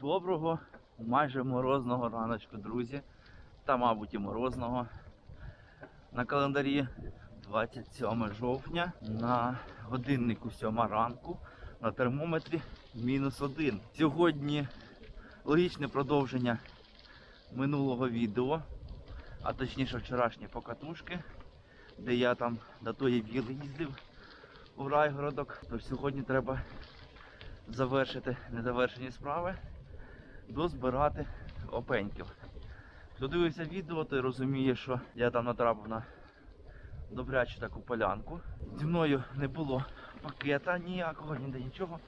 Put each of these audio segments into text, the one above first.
Доброго, майже морозного раночку, друзі. Та, мабуть, і морозного. На календарі 27 жовтня, на годиннику 7 ранку, на термометрі мінус 1. Сьогодні логічне продовження минулого відео, а точніше вчорашні покатушки, де я там до тої віли їздив у райгородок. Тож сьогодні треба завершити незавершені справи, дозбирати опеньків. Хто дивився відео, той розуміє, що я там натрапив на добрячу таку полянку. Зі мною не було пакета ніякого, ніде нічого.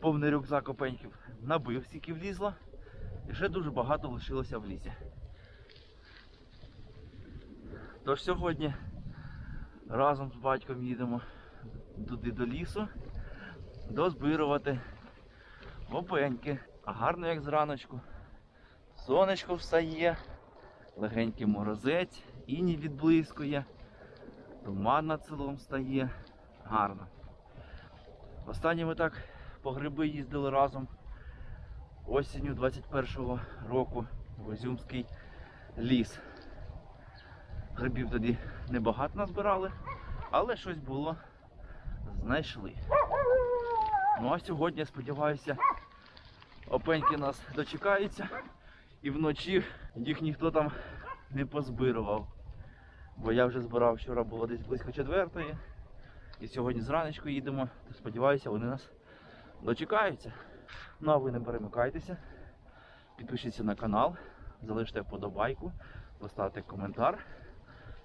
Повний рюкзак опеньків набив, скільки влізло. І ще дуже багато лишилося в лісі. Тож сьогодні разом з батьком їдемо туди до лісу дозбирувати опеньки. А гарно як зраночку. Сонечко встає, легенький морозець, іні відблискує, туман над селом стає. Гарно. Останнє ми так по гриби їздили разом осінню 21-го року в Озюмський ліс. Грибів тоді небагато назбирали, але щось було, знайшли. Ну а сьогодні, я сподіваюся, опеньки нас дочекаються і вночі їх ніхто там не позбирував. Бо я вже збирав вчора було десь близько четвертої. І сьогодні зранечку їдемо, то сподіваюся, вони нас дочекаються. Ну а ви не перемикайтеся, підпишіться на канал, залиште вподобайку, поставте коментар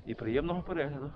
і приємного перегляду.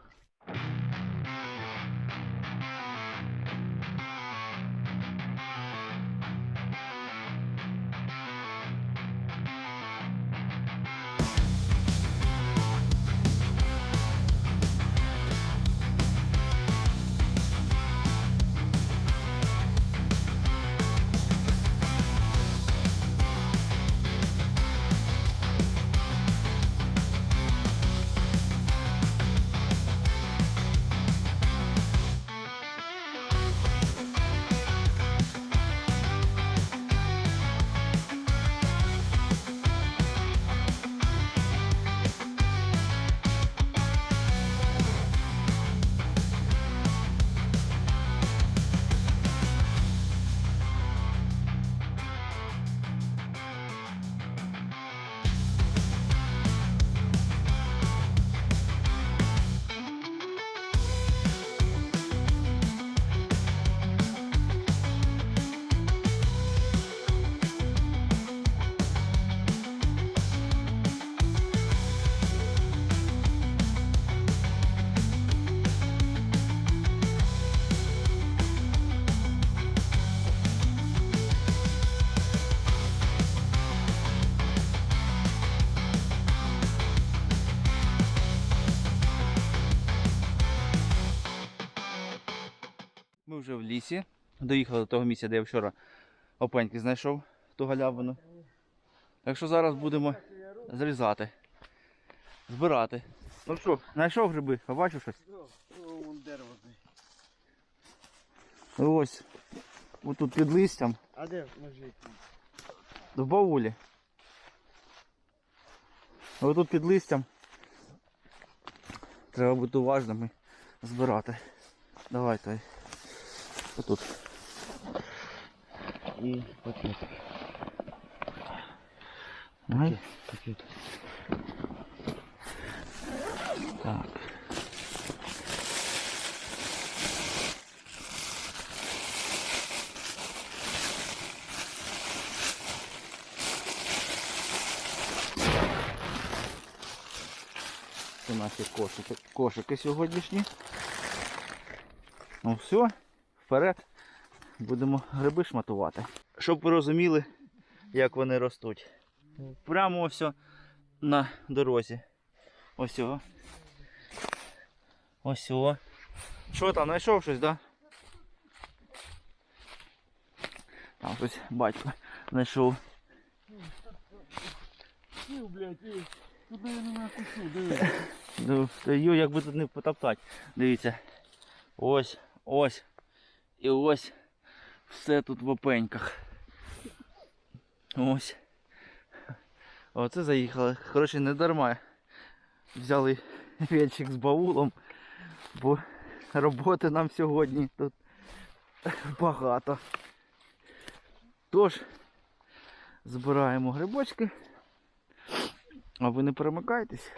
Вже в лісі. Доїхали до того місця, де я вчора опеньки знайшов ту галявину. Так що зараз будемо зрізати, збирати. Ну що, знайшов гриби, побачив щось? Дерево. Ось. Ось тут під листям, А де ножик? в баулі. Ось тут під листям. Треба бути уважним і збирати. Давай той. Отут. І пакет. Давай. Пакет. Так. Це наші кошики, кошики сьогоднішні. Ну все, Вперед. Будемо гриби шматувати. Щоб ви розуміли, як вони ростуть. Прямо ось на дорозі. Ось о. Ось о. Що там, знайшов щось, да? Там щось батько знайшов. Сів, блядь, і туди не накусу, диви. Ну, йо, як би тут не потоптати. Дивіться. Ось, ось. І ось все тут в опеньках. Ось. Оце заїхали. Коротше, не дарма. Взяли вільчик з баулом, бо роботи нам сьогодні тут багато. Тож, збираємо грибочки. А ви не перемикайтесь.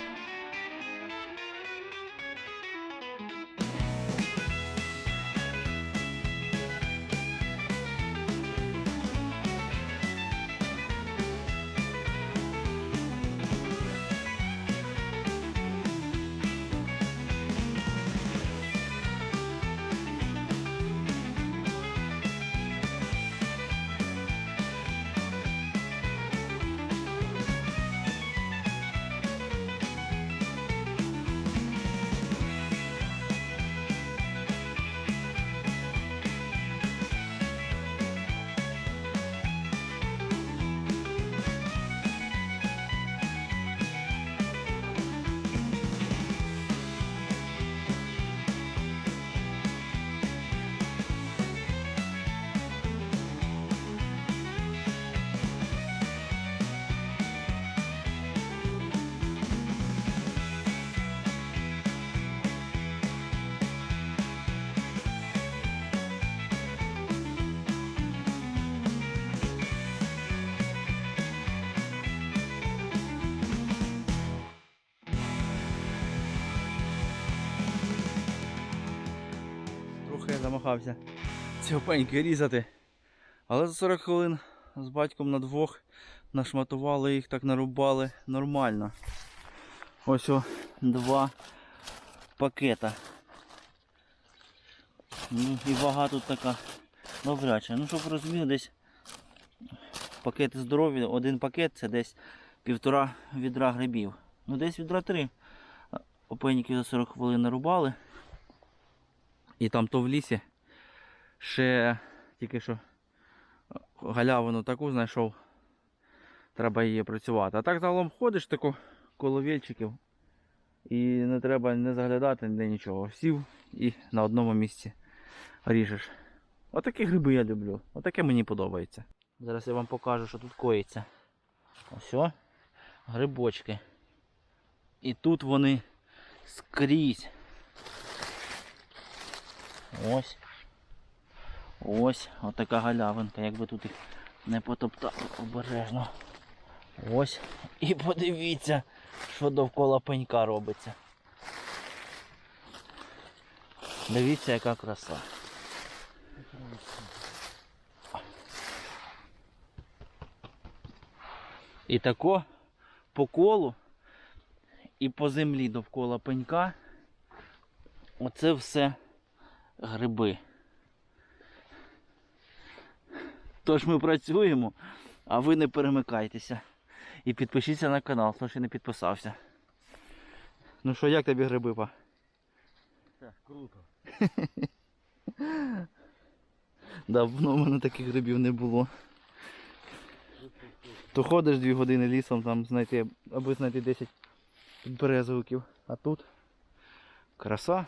Замахався ці опеньки різати. Але за 40 хвилин з батьком на двох нашматували їх, так нарубали нормально. Ось о, два пакета. Ну, і вага тут така добряча. Ну, щоб розуміли, десь пакети здорові, один пакет це десь півтора відра грибів. Ну десь відра три. Опеньки за 40 хвилин нарубали. І там то в лісі ще тільки що галявину таку знайшов. Треба її працювати. А так загалом ходиш тако коло вільчиків і не треба не заглядати ніде нічого. Сів і на одному місці ріжеш. Отакі гриби я люблю. Отаке мені подобається. Зараз я вам покажу, що тут коїться. Ось о, грибочки. І тут вони скрізь. Ось. Ось, отака галявинка, якби тут їх не потоптали обережно. Ось. І подивіться, що довкола пенька робиться. Дивіться, яка краса. І тако по колу і по землі довкола пенька. Оце все гриби. Тож ми працюємо, а ви не перемикайтеся. І підпишіться на канал, хто ще не підписався. Ну що, як тобі гриби, па? Так, круто. Давно в мене таких грибів не було. То ходиш дві години лісом, там знайти, аби знайти 10 березовиків. А тут краса.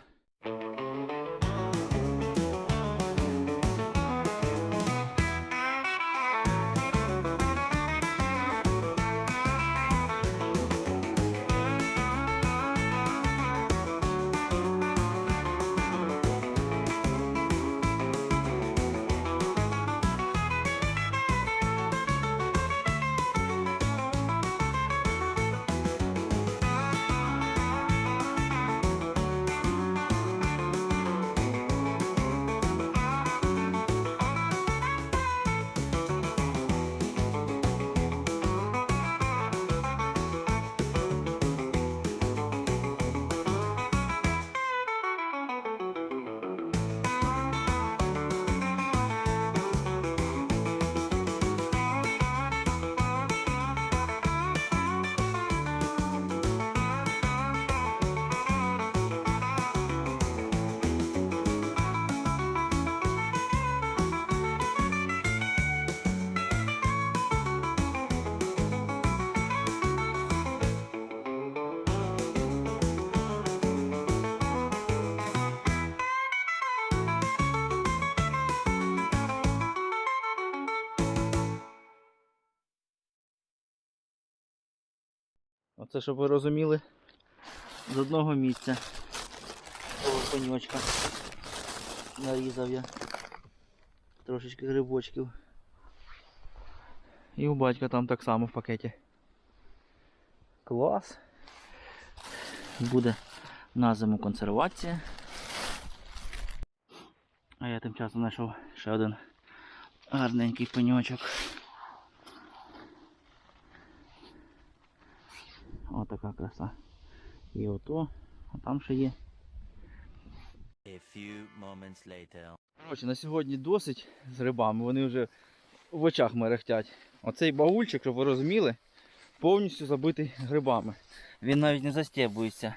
Оце, щоб ви розуміли, з одного місця. Того пеньочка. Нарізав я. Трошечки грибочків. І у батька там так само в пакеті. Клас. Буде на зиму консервація. А я тим часом знайшов ще один гарненький пеньочок. Отака краса. І ото, а там ще є. A few moments later. Коротше, на сьогодні досить з рибами, вони вже в очах мерехтять. Оцей баульчик, щоб ви розуміли, повністю забитий грибами. Він навіть не застєбується.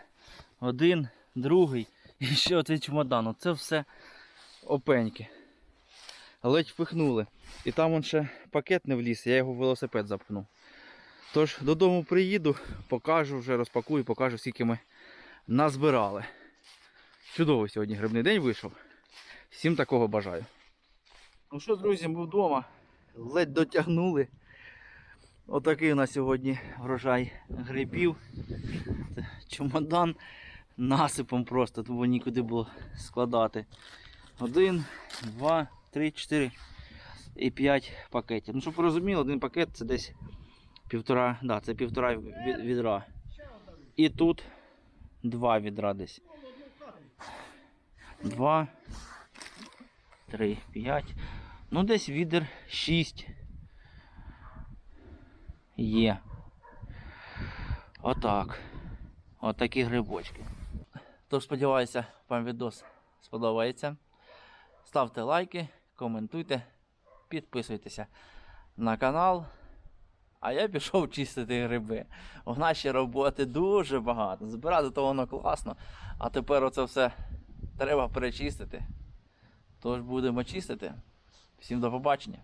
Один, другий і ще оцей чемодан. Оце все опеньки. Ледь впихнули. І там он ще пакет не вліз, я його в велосипед запхнув. Тож додому приїду, покажу вже, розпакую, покажу, скільки ми назбирали. Чудовий сьогодні грибний день вийшов. Всім такого бажаю. Ну що, друзі, ми вдома. Ледь дотягнули. Отакий у нас сьогодні врожай грибів. Чемодан насипом просто, тому нікуди було складати. Один, два, три, чотири і п'ять пакетів. Ну, щоб ви розуміли, один пакет це десь півтора, да, це півтора відра. І тут два відра десь. Два, три, п'ять. Ну, десь відер шість. Є. Отак. Отакі грибочки. Тож сподіваюся, вам відос сподобається. Ставте лайки, коментуйте, підписуйтеся на канал. А я пішов чистити гриби. В нашій роботи дуже багато. Збирати то воно класно. А тепер оце все треба перечистити. Тож будемо чистити. Всім до побачення.